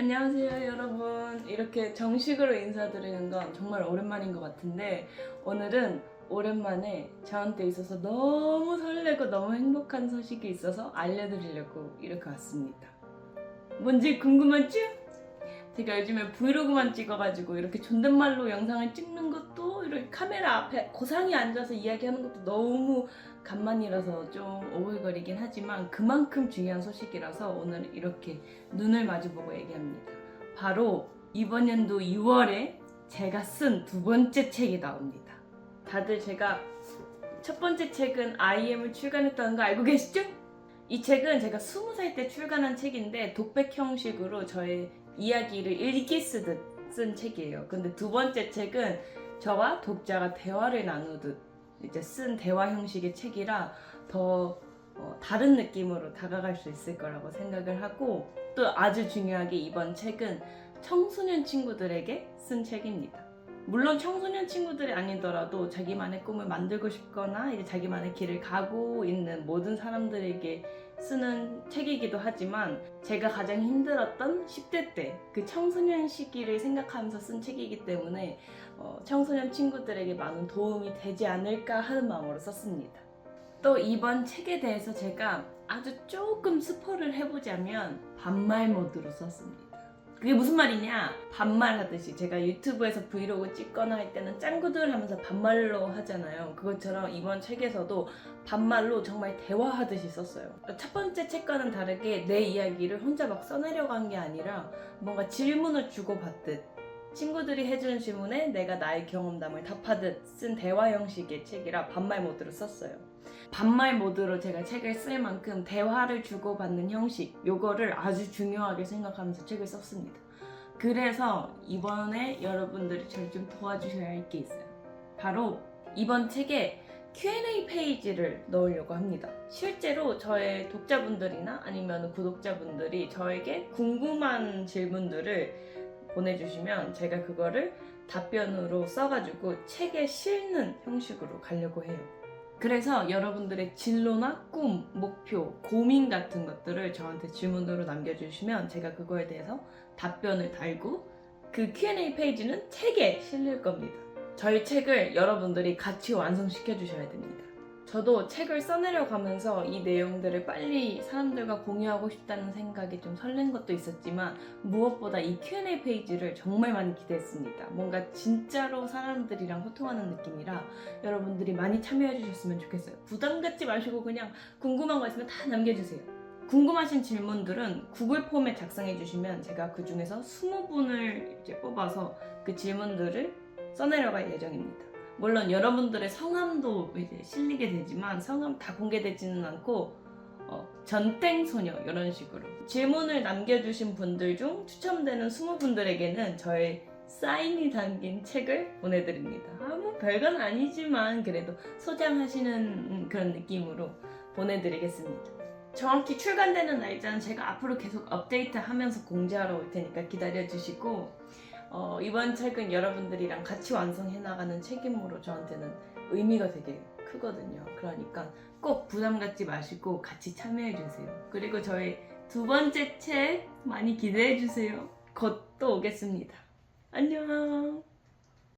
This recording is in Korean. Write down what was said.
안녕하세요 여러분 이렇게 정식으로 인사드리는 건 정말 오랜만인 것 같은데 오늘은 오랜만에 저한테 있어서 너무 설레고 너무 행복한 소식이 있어서 알려드리려고 이렇게 왔습니다 뭔지 궁금하죠? 제가 요즘에 브이로그만 찍어가지고 이렇게 존댓말로 영상을 찍는 것도 이렇게 카메라 앞에 고상히 앉아서 이야기하는 것도 너무 간만이라서 좀 오글거리긴 하지만 그만큼 중요한 소식이라서 오늘 이렇게 눈을 마주보고 얘기합니다. 바로 이번 연도 2월에 제가 쓴 두 번째 책이 나옵니다. 다들 제가 첫 번째 책은 IM을 출간했다는 거 알고 계시죠? 이 책은 제가 20살 때 출간한 책인데 독백 형식으로 저의 이야기를 일기 쓰듯 쓴 책이에요. 근데 두 번째 책은 저와 독자가 대화를 나누듯 이제 쓴 대화 형식의 책이라 더 어, 다른 느낌으로 다가갈 수 있을 거라고 생각을 하고 또 아주 중요하게 이번 책은 청소년 친구들에게 쓴 책입니다. 물론 청소년 친구들이 아니더라도 자기만의 꿈을 만들고 싶거나 이제 자기만의 길을 가고 있는 모든 사람들에게 쓰는 책이기도 하지만 제가 가장 힘들었던 10대 때 그 청소년 시기를 생각하면서 쓴 책이기 때문에 어, 청소년 친구들에게 많은 도움이 되지 않을까 하는 마음으로 썼습니다. 또 이번 책에 대해서 제가 아주 조금 스포를 해보자면 반말 모드로 썼습니다. 그게 무슨 말이냐? 반말 하듯이 제가 유튜브에서 브이로그 찍거나 할 때는 짱구들 하면서 반말로 하잖아요. 그것처럼 이번 책에서도 반말로 정말 대화하듯이 썼어요. 첫 번째 책과는 다르게 내 이야기를 혼자 막 써내려고 한 게 아니라 뭔가 질문을 주고받듯 친구들이 해주는 질문에 내가 나의 경험담을 답하듯 쓴 대화 형식의 책이라 반말 모드로 썼어요. 반말 모드로 제가 책을 쓸 만큼 대화를 주고받는 형식, 요거를 아주 중요하게 생각하면서 책을 썼습니다. 그래서 이번에 여러분들이 저를 좀 도와주셔야 할 게 있어요. 바로 이번 책에 Q&A 페이지를 넣으려고 합니다. 실제로 저의 독자분들이나 아니면 구독자분들이 저에게 궁금한 질문들을 보내주시면 제가 그거를 답변으로 써가지고 책에 실는 형식으로 가려고 해요. 그래서 여러분들의 진로나 꿈, 목표, 고민 같은 것들을 저한테 질문으로 남겨주시면 제가 그거에 대해서 답변을 달고 그 Q&A 페이지는 책에 실릴 겁니다. 저희 책을 여러분들이 같이 완성시켜 주셔야 됩니다. 저도 책을 써내려 가면서 이 내용들을 빨리 사람들과 공유하고 싶다는 생각이 좀 설렌 것도 있었지만 무엇보다 이 Q&A 페이지를 정말 많이 기대했습니다. 뭔가 진짜로 사람들이랑 소통하는 느낌이라 여러분들이 많이 참여해 주셨으면 좋겠어요. 부담 갖지 마시고 그냥 궁금한 거 있으면 다 남겨주세요. 궁금하신 질문들은 구글 폼에 작성해 주시면 제가 그 중에서 20분을 이제 뽑아서 그 질문들을 써내려갈 예정입니다. 물론 여러분들의 성함도 이제 실리게 되지만 성함 다 공개되지는 않고 어, 전땡 소녀 이런 식으로 질문을 남겨주신 분들 중 추첨되는 20분들에게는 저의 사인이 담긴 책을 보내드립니다. 아무 별건 아니지만 그래도 소장하시는 음, 그런 느낌으로 보내드리겠습니다. 정확히 출간되는 날짜는 제가 앞으로 계속 업데이트하면서 공지하러 올 테니까 기다려주시고 어, 이번 책은 여러분들이랑 같이 완성해 나가는 책임으로 저한테는 의미가 되게 크거든요. 그러니까 꼭 부담 갖지 마시고 같이 참여해 주세요. 그리고 저희 두 번째 책 많이 기대해 주세요. 곧 또 오겠습니다. 안녕.